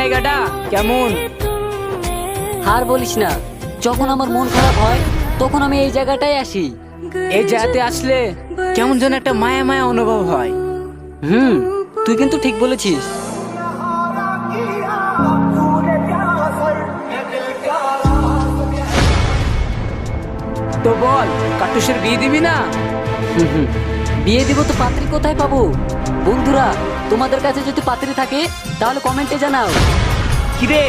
জায়গাটা? কেমন? আর বলিস না। যখন আমার মন খারাপ হয় তখন আমি এই জায়গাটায় আসি। এই জায়গাতে আসলে কেমন যেন একটা মায়া মায়া অনুভব হয়। হুম তুই কিন্তু ঠিক বলেছিস। তো বল কাটুসের বিয়ে দিবি না। বিয়ে দিব তো পাত্রী কোথায় পাবো? বন্ধুরা তোমাদের কাছে যদি পাত্রী থাকে তাহলে কমেন্টে জানাও। কিরে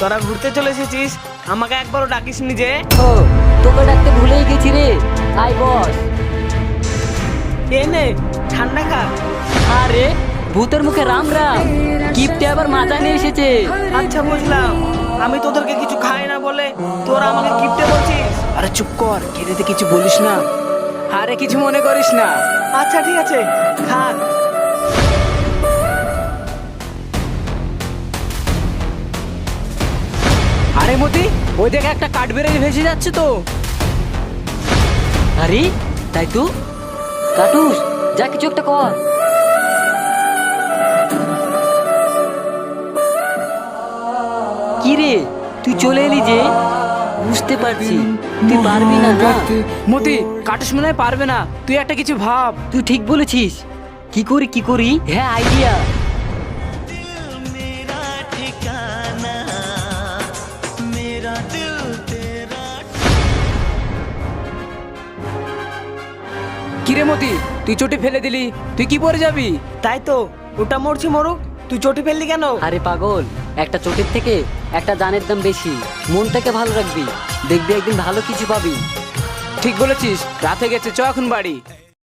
তোরা ঘুরতে চলে এসেছিস? আমাকে একবারও ডাকিস নি যে। ও তোকে ডাকতে ভুলেই গেছি রে। আই বস। এ নে ঠান্ডা খা। আরে ভূতের মুখে রাম রাম। কিপটে আবার মাজা নিয়ে এসেছে। আচ্ছা বুঝলাম। আমি তোদেরকে কিছু খাই না বলে তোরা আমাকে কিপটে বলছিস? আরে চুপ কর খেতে কিছু বলিস না। আরে কিছু মনে করিস না। আচ্ছা ঠিক আছে। খা আরে মতি ওই দেখে একটা কাঠবেড়ালি ভেসে যাচ্ছে তো। আরে তাই তো? কাটুস যা কিছু একটা কর। কি রে তুই চলে এলি যে? বুঝতে পারছি। তুই পারবি না না। মতি কাটুস মনে হয় পারবে না। তুই একটা কিছু ভাব। তুই ঠিক বলেছিস। কি করি কি করি? হ্যাঁ আইডিয়া কিরে মতি তুই চোটে ফেলে দিলি। তুই কি পরে যাবি? তাই তো ওটা মরছি মরুক। তুই চটি ফেললি কেন? আরে পাগল একটা চটির থেকে একটা জানের দাম বেশি। মনটাকে ভালো রাখবি দেখবি একদিন ভালো কিছু পাবি। ঠিক বলেছিস রাতে গেছে চ এখন বাড়ি।